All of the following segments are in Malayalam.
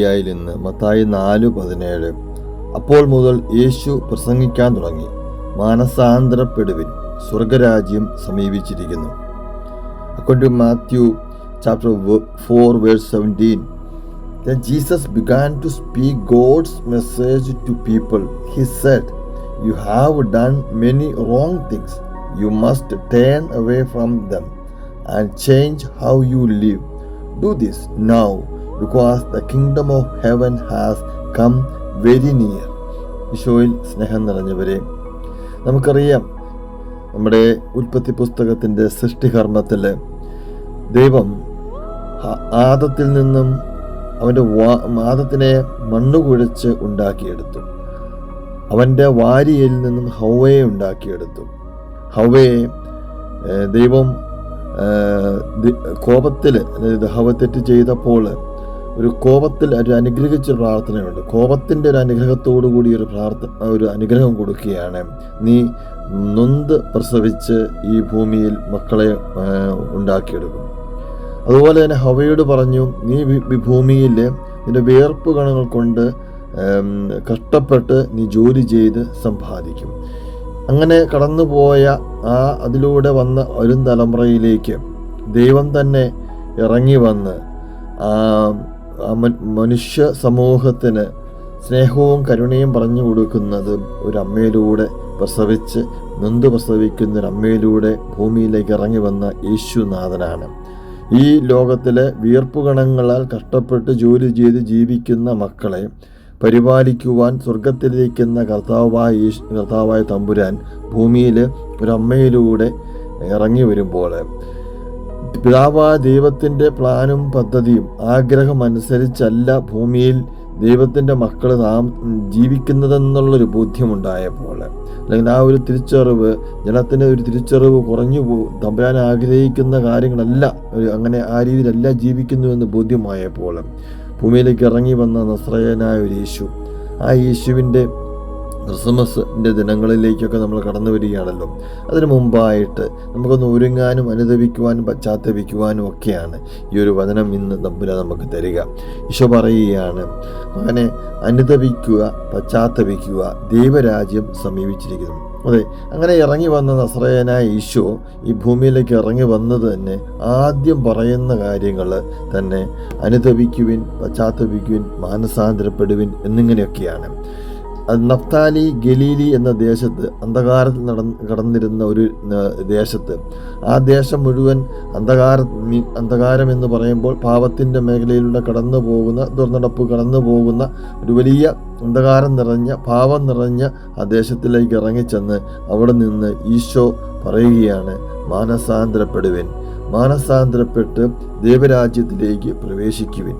ഗലീലിയായിൽ നിന്ന് മത്തായി നാല് പതിനേഴ് അപ്പോൾ മുതൽ യേശു പ്രസംഗിക്കാൻ തുടങ്ങി മാനസാന്തരപ്പെടുവിൻ സ്വർഗരാജ്യം സമീപിച്ചിരിക്കുന്നു according to Matthew chapter four verse seventeen Then Jesus began to speak God's message to people. He said, You have done many wrong things. You must turn away from them and change how you live. Do this now, because the kingdom of heaven has come very near ഈശോയിൽ സ്നേഹം നിറഞ്ഞവരെ നമുക്കറിയാം നമ്മുടെ ഉൽപ്പത്തി പുസ്തകത്തിന്റെ സൃഷ്ടികർമ്മത്തിൽ ദൈവം ആദത്തിൽ നിന്നും അവന്റെ വാ ആദത്തിനെ മണ്ണ് കുഴച്ച് ഉണ്ടാക്കിയെടുത്തു. അവന്റെ വാരിയിൽ നിന്നും ഹൗവയെ ഉണ്ടാക്കിയെടുത്തു. ഹൗവയെ ദൈവം കോപത്തിൽ അതായത് ഹവ തെറ്റ് ചെയ്തപ്പോൾ ഒരു കോപത്തിൽ ഒരു അനുഗ്രഹിച്ച പ്രാർത്ഥനയുണ്ട്. കോപത്തിന്റെ ഒരു അനുഗ്രഹത്തോടു കൂടി ഒരു പ്രാർത്ഥന ഒരു അനുഗ്രഹം കൊടുക്കുകയാണ്. നീ നൊന്ത് പ്രസവിച്ച് ഈ ഭൂമിയിൽ മക്കളെ ഉണ്ടാക്കിയെടുക്കും. അതുപോലെ തന്നെ ഹവയോട് പറഞ്ഞു നീ ഭൂമിയിൽ നിന്റെ വിയർപ്പ് കണങ്ങൾ കൊണ്ട് കഷ്ടപ്പെട്ട് നീ ജോലി ചെയ്ത് സമ്പാദിക്കും. അങ്ങനെ കടന്നുപോയ ആ അതിലൂടെ വന്ന ഒരു തലമുറയിലേക്ക് ദൈവം തന്നെ ഇറങ്ങി വന്ന് മനുഷ്യ സമൂഹത്തിന് സ്നേഹവും കരുണയും പറഞ്ഞു കൊടുക്കുന്നത് ഒരു അമ്മയിലൂടെ പ്രസവിച്ച് നൊന്ത് പ്രസവിക്കുന്ന ഒരു അമ്മയിലൂടെ ഭൂമിയിലേക്ക് ഇറങ്ങി വന്ന യേശുനാഥനാണ്. ഈ ലോകത്തിലെ വിയർപ്പുകണങ്ങളാൽ കഷ്ടപ്പെട്ട് ജോലി ചെയ്ത് ജീവിക്കുന്ന മക്കളെ പരിപാലിക്കുവാൻ സ്വർഗത്തിലിരിക്കുന്ന കർത്താവായ കർത്താവായ തമ്പുരാൻ ഭൂമിയിൽ ഒരമ്മയിലൂടെ ഇറങ്ങി വരുമ്പോൾ പിതാവായ ദൈവത്തിന്റെ പ്ലാനും പദ്ധതിയും ആഗ്രഹം അനുസരിച്ചല്ല ഭൂമിയിൽ ദൈവത്തിന്റെ മക്കൾ നാം ജീവിക്കുന്നതെന്നുള്ളൊരു ബോധ്യമുണ്ടായപ്പോൾ. അല്ലെങ്കിൽ ആ ഒരു തിരിച്ചറിവ് ജനത്തിന് ഒരു തിരിച്ചറിവ് കുറഞ്ഞു പോകും തമ്പുരാൻ ആഗ്രഹിക്കുന്ന കാര്യങ്ങളല്ല അങ്ങനെ ആ രീതിയിലല്ല ജീവിക്കുന്നുവെന്ന് ബോധ്യമായപ്പോൾ ഭൂമിയിലേക്ക് ഇറങ്ങി വന്ന നസ്രയനായ ഒരു യേശു ആ യേശുവിന്റെ ക്രിസ്മസിന്റെ ദിനങ്ങളിലേക്കൊക്കെ നമ്മൾ കടന്നു വരികയാണല്ലോ. അതിനു മുമ്പായിട്ട് നമുക്കൊന്ന് ഒരുങ്ങാനും അനുദപിക്കുവാനും പശ്ചാത്തപിക്കുവാനും ഒക്കെയാണ് ഈ ഒരു വചനം ഇന്ന് തമ്പുര നമുക്ക് തരിക. ഈശോ പറയുകയാണ് അങ്ങനെ അനുദപിക്കുക പശ്ചാത്തപിക്കുക ദൈവരാജ്യം സമീപിച്ചിരിക്കുന്നു. അതെ അങ്ങനെ ഇറങ്ങി വന്ന നസ്രയനായ ഈശോ ഈ ഭൂമിയിലേക്ക് ഇറങ്ങി വന്നത് തന്നെ ആദ്യം പറയുന്ന കാര്യങ്ങൾ തന്നെ അനുദപിക്കുവിൻ പശ്ചാത്തപിക്കുവിൻ മാനസാന്തരപ്പെടുവിൻ എന്നിങ്ങനെയൊക്കെയാണ്. നഫ്താലി ഗലീലി എന്ന ദേശത്ത് അന്ധകാരത്തിൽ നടന്ന് കടന്നിരുന്ന ഒരു ദേശത്ത്. ആ ദേശം മുഴുവൻ അന്ധകാര അന്ധകാരം എന്ന് പറയുമ്പോൾ പാപത്തിന്റെ മേഖലയിലൂടെ കടന്നു പോകുന്ന ദുർനടപ്പ് കടന്നു പോകുന്ന ഒരു വലിയ അന്ധകാരം നിറഞ്ഞ പാപം നിറഞ്ഞ ആ ദേശത്തിലേക്ക് ഇറങ്ങിച്ചെന്ന് അവിടെ നിന്ന് ഈശോ പറയുകയാണ്. മാനസാന്തരപ്പെടുവൻ. മാനസാന്തരപ്പെട്ട് ദേവരാജ്യത്തിലേക്ക് പ്രവേശിക്കുവിൻ.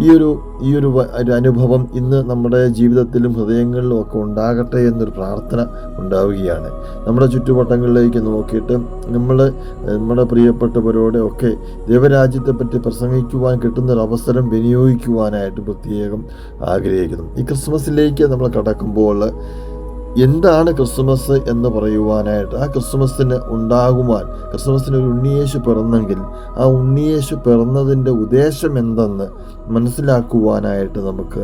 ഈ ഒരു ഈ ഒരു അനുഭവം ഇന്ന് നമ്മുടെ ജീവിതത്തിലും ഹൃദയങ്ങളിലും ഒക്കെ ഉണ്ടാകട്ടെ എന്നൊരു പ്രാർത്ഥന ഉണ്ടാവുകയാണ്. നമ്മുടെ ചുറ്റുവട്ടങ്ങളിലേക്ക് നോക്കിയിട്ട് നമ്മൾ നമ്മുടെ പ്രിയപ്പെട്ടവരോടെ ഒക്കെ ദൈവരാജ്യത്തെപ്പറ്റി പ്രസംഗിക്കുവാൻ കിട്ടുന്ന അവസരം വിനിയോഗിക്കുവാനായിട്ട് പ്രത്യേകം ആഗ്രഹിക്കുന്നു. ഈ ക്രിസ്മസിലേക്ക് നമ്മൾ കടക്കുമ്പോൾ എന്താണ് ക്രിസ്മസ് എന്ന് പറയുവാനായിട്ട് ആ ക്രിസ്മസിന് ഉണ്ടാകുവാൻ ക്രിസ്മസിന് ഒരു ഉണ്ണിയേശു പിറന്നെങ്കിൽ ആ ഉണ്ണിയേശു പിറന്നതിന്റെ ഉദ്ദേശം എന്തെന്ന് മനസ്സിലാക്കുവാനായിട്ട് നമുക്ക്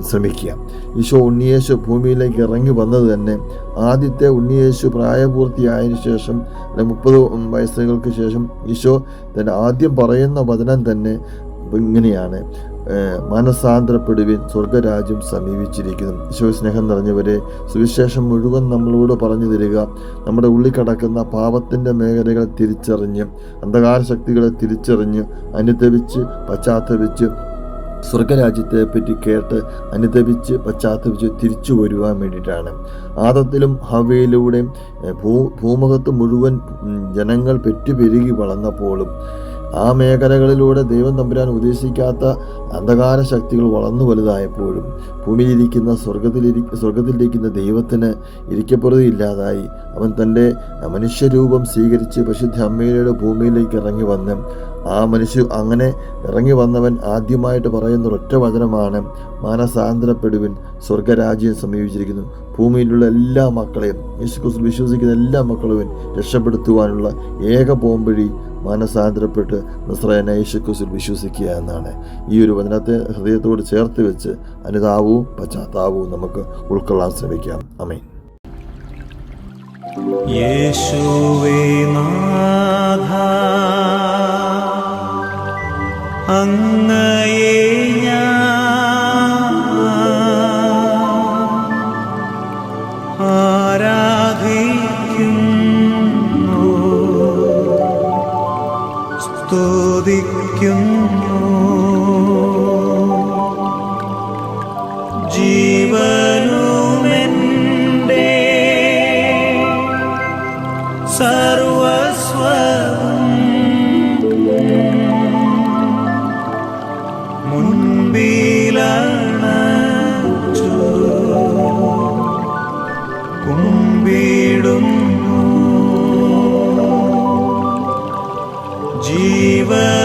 ശ്രമിക്കാം. ഈശോ ഉണ്ണിയേശു ഭൂമിയിലേക്ക് ഇറങ്ങി വന്നത് തന്നെ ആദ്യത്തെ ഉണ്ണിയേശു പ്രായപൂർത്തിയായതിനു ശേഷം മുപ്പത് വയസ്സുകൾക്ക് ശേഷം ഈശോ തന്നെ ആദ്യം പറയുന്ന വചനം തന്നെ ഇങ്ങനെയാണ്. മനസാന്തരപ്പെടുവിൻ സ്വർഗരാജ്യം സമീപിച്ചിരിക്കുന്നു. ഈശോസ്നേഹം നിറഞ്ഞവരെ സുവിശേഷം മുഴുവൻ നമ്മളോട് പറഞ്ഞു തരിക. നമ്മുടെ ഉള്ളിൽ കടക്കുന്ന പാപത്തിന്റെ മേഖലകളെ തിരിച്ചറിഞ്ഞ് അന്ധകാര ശക്തികളെ തിരിച്ചറിഞ്ഞ് അനുദപിച്ച് പശ്ചാത്തപിച്ച് സ്വർഗരാജ്യത്തെ പറ്റി കേട്ട് അനുദപിച്ച് പശ്ചാത്തപിച്ച് തിരിച്ചു വരുവാൻ വേണ്ടിയിട്ടാണ്. ആദത്തിലും ഹവയിലൂടെയും ഭൂ ഭൂമുഖത്ത് മുഴുവൻ ജനങ്ങൾ പെറ്റുപെരുകി വളർന്നപ്പോഴും ആ മേഖലകളിലൂടെ ദൈവം തമ്പുരാൻ ഉദ്ദേശിക്കാത്ത അന്ധകാര ശക്തികൾ വളർന്നു വലുതായപ്പോഴും ഭൂമിയിലിരിക്കുന്ന സ്വർഗത്തിലിരി സ്വർഗത്തിലിരിക്കുന്ന ദൈവത്തിന് ഇരിക്കപ്പെടുകയില്ലാതായി അവൻ തന്റെ മനുഷ്യരൂപം സ്വീകരിച്ച് പരിശുദ്ധ അമ്മയുടെ ഭൂമിയിലേക്ക് ഇറങ്ങി വന്ന് ആ മനുഷ്യ അങ്ങനെ ഇറങ്ങി വന്നവൻ ആദ്യമായിട്ട് പറയുന്ന ഒറ്റ വചനമാണ് മാനസാന്തരപ്പെടുവിൻ സ്വർഗരാജ്യം സമീപിച്ചിരിക്കുന്നു. ഭൂമിയിലുള്ള എല്ലാ മക്കളെയും യേശുക്രിസ്തു വിശ്വസിക്കുന്ന എല്ലാ മക്കളെയും രക്ഷപ്പെടുത്തുവാനുള്ള ഏക പോംവഴി മാനസാന്തരപ്പെട്ട് നസ്രയന യേശുക്രിസ്തു വിശ്വസിക്കുക എന്നാണ്. ഈ ഒരു വചനത്തെ ഹൃദയത്തോട് ചേർത്ത് വെച്ച് അനുതാപവും പശ്ചാത്താപവും നമുക്ക് ഉൾക്കൊള്ളാൻ ശ്രമിക്കാം. അമേൻ യേശുവേ നാഥ അങ്ങയെ ആരാധിക്കുന്നു സ്തുതിക്കുന്നു. जीवन